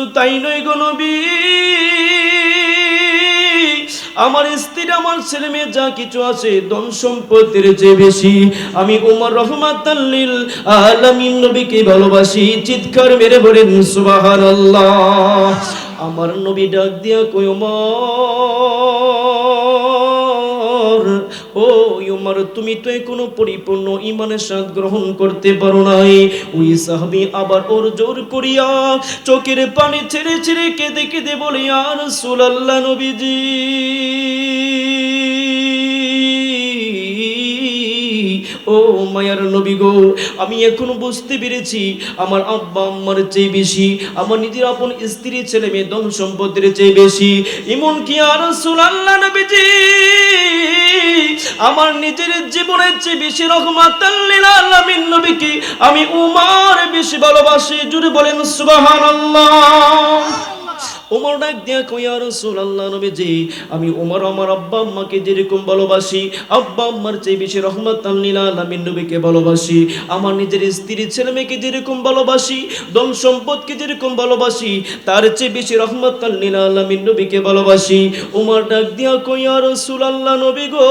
শুধু তাই নয় গো নবী। আমার স্ত্রীর আমার ছেলে মেয়ে, যা কিছু আছে, ধন সম্পত্তির যে বেশি। আমি উমর রহমাতাল্লিল আলামিন নবীকে ভালোবাসি, চিৎকার মেরে বলেন আল্লাহ আমার নবী ডাক দিয়া কই তুমি তো কোনো পরিপূর্ণ ইমানের স্বাদ গ্রহণ করতে পারো নাই। ওই সাহাবি আবার ওর জোর করিয়া চোখের পানি ছেড়ে ছেড়ে কেঁদে কেঁদে বলে সুলাল্লা নবীজি। ও মায়ার নবী গো, আমি এখন বুঝতে পেরেছি আমার আব্বা আম্মার চেয়ে বেশি, আমার নিজের আপন স্ত্রী ছেলে মেয়ে ধন সম্পদের চেয়ে বেশি। এমন কি আর সুলাল্লাহ নবীজি, আমার নিজের জীবনের চেয়ে বেশি রহমাত আলামিন নবীকে আমি উমার বেশি ভালোবাসি। জুড়ে বলেন সুবহানাল্লাহ। ওমর ডাক দিয়া কইয়া রাসূলুল্লাহ, নবীজি, আমি ওমর আমার আব্বা আম্মাকে যেরকম ভালোবাসি, আব্বা আম্মার চেয়ে বেশি রহমাতাল লিল আলামিন নবীকে ভালোবাসি, আমার নিজের স্ত্রী ছেলে মেয়েকে যেরকম ভালোবাসি, ধন সম্পদকে যেরকম ভালোবাসি, তার চেয়ে বেশি রহমাতাল লিল আলামিন নবীকে ভালোবাসি। ওমর ডাক দিয়া কইয়া রাসূলুল্লাহ, নবী গো!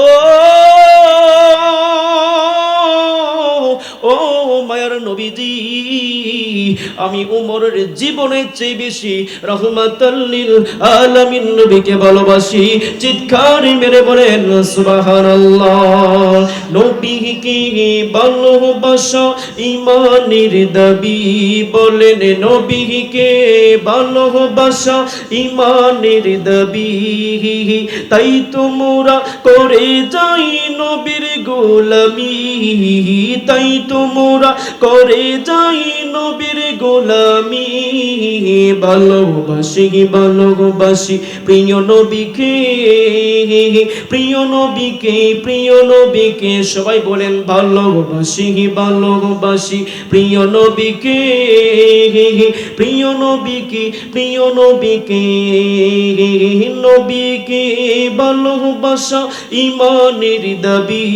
ও মায়ার নবীজি, আমি উমরের জীবনের চেয়ে বেশি রহমাতাল্লিল আলামিন নবীকে ভালোবাসি। চিৎকার মেরে বলেন, সুবহানাল্লাহ। নবীকে ভালোবাসা ইমানের দাবি বলেন, নবীকে ভালোবাসা ইমানের দাবি। তাই তোমরা করে যাই নবীর গোলামি, তাই তোমরা করে যাই নবীর গোলামি। ভালোবাসি ভালোবাসি, প্রিয় নবীকে প্রিয় নবীকে প্রিয় নবীকে। সবাই বলেন, ভালোবাসি ভালোবাসি, প্রিয় নবীকে প্রিয় নবীকে প্রিয় নবীকে নবীকে ভালোবাসা ইমানের দাবি।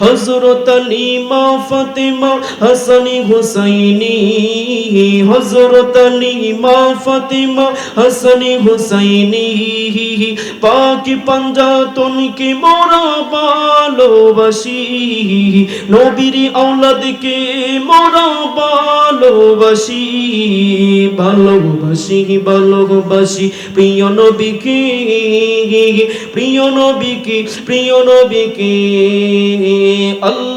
হজরত আলী মা ফাতেমা হাসানি হুসাইনি হজরত আলী, মা ফাতেমা হাসানি হুসাইনি, পাকি পাঞ্জাতনকে মোরা ভালোবাসি, নবীর আওলাদকে মোরা ভালোবাসি ভালোবাসি ভালোবাসি, প্রিয় নবীকে প্রিয় নবীকে প্রিয় নবীকে, আল্লাহ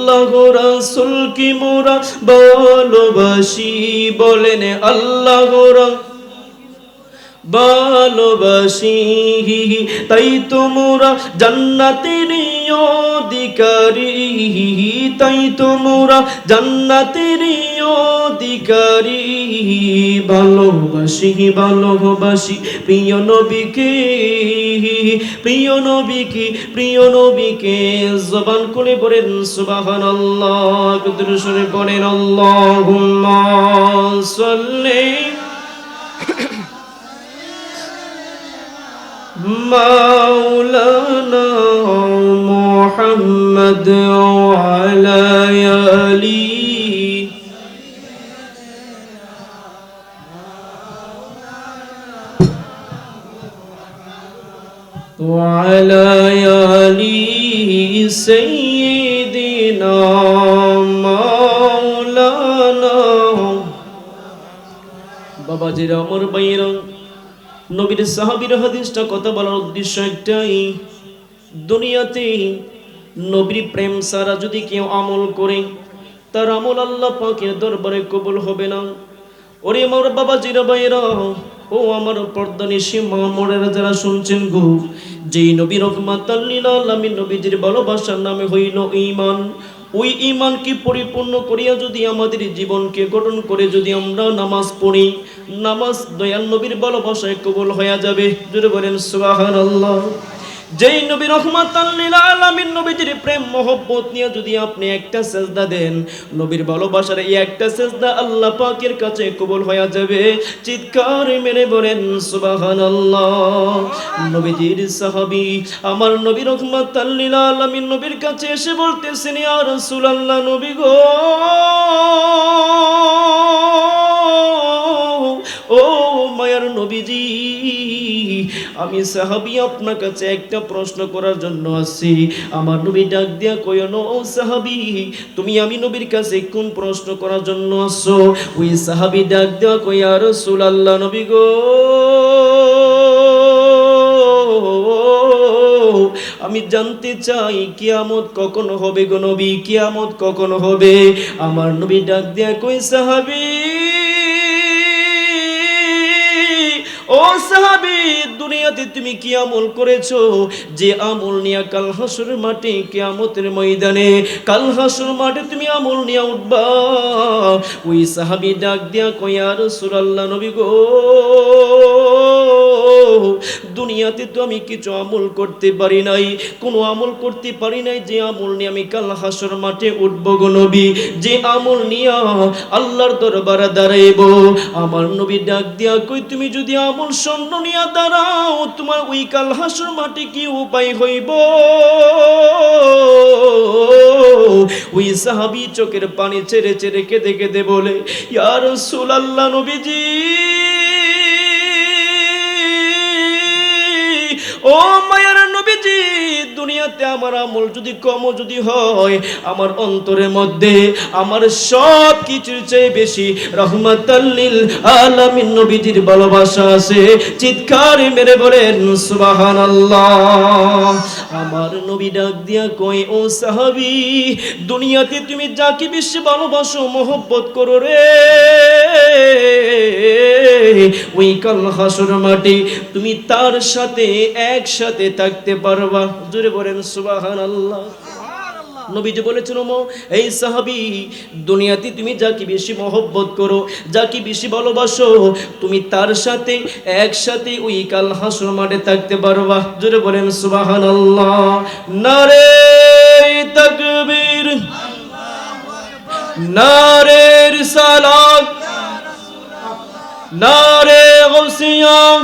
রাসূলকে মোরা ভালোবাসি বলেন আল্লাহ ভালোবাসি তাই তোমরা জান্নাতের অধিকারী তাই তোমরা জান্নাতের অধিকারী। ভালোবাসি ভালোবাসি, প্রিয় নবীকে। প্রিয় নবীকে প্রিয় নবীকে। জবান করে পড়েন সুবাহান আল্লাহ কুদুরুসরে পড়েন আল্লাহ সাল্লি মা محمد وعلى آله وعلى آله سيدنا مولانا বাবা জিরা আমার বাইরা নবীর সাহাবীর হাদিসটা কথা বলার উদ্দেশ্য একটাই দুনিয়াতে নবীর প্রেম সারা যদি কেউ আমল করে, তার আমল আল্লাহ পাকের দরবারে কবুল হবে না। ওরে আমার বাবা জিরা বাইরা ও আমার পর্দানি সীমা মোড়েরা যারা শুনছেন গো, যেই নবী রহমাত আল্লাহ নবীজির ভালোবাসার নামে হইল ঈমান। ওই ইমানকে পরিপূর্ণ করিয়া যদি আমাদের জীবনকে গঠন করে যদি আমরা নামাজ পড়ি, নামাজ দয়াল নবীর ভালোবাসায় কবুল হয়ে যাবে। যদি বলেন সুবাহান আল্লাহ যেই নবী রহমাত আলামিন নবীজির প্রেম, মহব্বত নিয়ে যদি আপনি একটা সেজদা দেন, নবীর ভালোবাসার এই একটা সেজদা আল্লাহ পাকের কাছে কবুল হয়ে যাবে। চিৎকার মেরে বলেন, সুবহানাল্লাহ। নবীজির সাহাবী আমার নবী রহমাত আলামিন নবীর কাছে এসে বলতেছেন, ইয়া রাসূলুল্লাহ, নবী গো। ও মায়ার নবীজি আমি সাহাবি আপনার কাছে একটা প্রশ্ন করার জন্য আসছি। আমার নবী ডাক দিয়া কইন ও সাহাবি, তুমি আমি নবীর কাছে কোন প্রশ্ন করার জন্য আসছো? ওই সাহাবি ডাক দেওয়া কইয়া রসুল আল্লাহ নবী গো, আমি জানতে চাই কিয়ামত কখন হবে গো নবী, কিয়ামত কখন হবে? আমার নবী ডাক দিয়া কই সাহাবি দুনিয়াতে তুমি কি আমল করেছ? যে আমল নিয়া কাল হাসুর মাঠে, কেয়ামতের ময়দানে কাল হাসুর মাঠে তুমি আমল নিয়া উঠবা। ওই সাহাবি ডাক দিয়া কইয়া সুরাল্লা নবী গো দুনিয়াতে তো আমি কিছু আমল করতে পারি নাই। কোনো আমল করতে পারি নাই, যে আমল নিয়ে আমি কাল হাসর মাঠে উঠব গো নবী। যে আমল নিয়া আল্লাহর দরবারে দাঁড়াইব, আমার নবী ডাক দিয়া কই তুমি যদি আমল স্বর্ণ নিয়া দাঁড়াও, তোমার ওই কাল হাসর মাঠে কি উপায় হইব? ওই সাহাবি চোখের পানি ছেড়ে ছেড়ে কেঁদে কেঁদে বলে ইয়ার আল্লাহ নবীজি ও মায়ার নবীজি দুনিয়াতে আমার আমল যদি কম যদি হয়, আমার অন্তরের মধ্যে আমার সব কিছুর চেয়ে বেশি রহমাতাল্লিল আলামিন নবীজির ভালোবাসা আছে। চিৎকার মেরে বলেন, সুবহানাল্লাহ। আমার নবী ডাক দিয়া কই ও সাহাবী, দুনিয়াতে তুমি যাকে বেশি ভালোবাসো, মোহব্বত করো রে। ওই কাল হাসর মাটি তুমি তার সাথে একসাথে থাকতে পারবা। জোরে বলেন সুবাহান আল্লাহ নবীজি বলেছেন ওমো এই সাহাবি, দুনিয়াতে তুমি যাকে বেশি মহব্বত করো, যাকে বেশি ভালোবাসো, তুমি তার সাথে, একসাথে ওই কাল হাসর মাঠে থাকতে পারবা। জোরে বলেন সুবাহান আল্লাহ নারে তকবীর। নারে রিসালাত। নারে গৌসিয়াম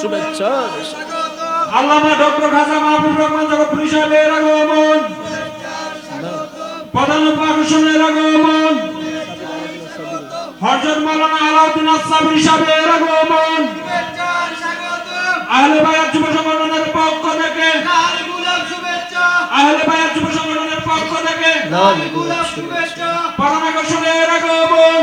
শুভেচ্ছা। আল্লামা ডক্টর খাজা মাহবুব রহমান জগৎপুরি সাহেবের আগমন। প্রধান আকর্ষণের আগমন। হরজত মাওলানা আলাউদ্দিন আসাবরি সাহেবের আগমন। আহলে বায়াত যুব সংগঠনের পক্ষ থেকে। আহলে বায়াত যুব সংগঠনের পক্ষ থেকে। প্রধান আকর্ষণের আগমন।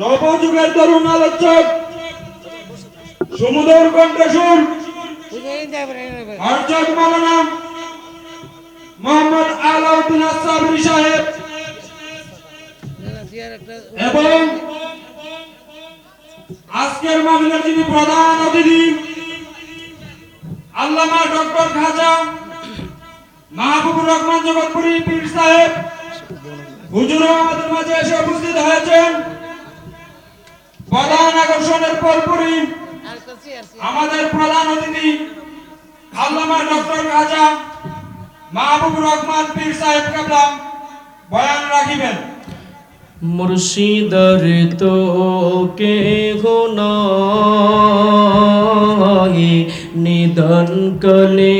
নবযুগের তরুণ আলোচক সমুদর কণ্ঠসুর হরজত মাওলানা মোহাম্মদ আলাউদ্দিন আসাবরি সাহেব এবং আজকের মাহফিলের যিনি প্রধান অতিথি, আল্লামা ডক্টর খাজা মাহবুবুর রহমান জগৎপুরী পীর সাহেব। হুজুরও আমাদের মাঝে এসে উপস্থিত হয়েছেন। প্রধান আকর্ষণের পরপরই আমাদের প্রধান অতিথি আল্লামা ডক্টর খাজা মাহবুবুর রহমান পীর সাহেব কাবলা বয়ান রাখিবেন। মুর্শিদার তো কে হোনা নিদন কলে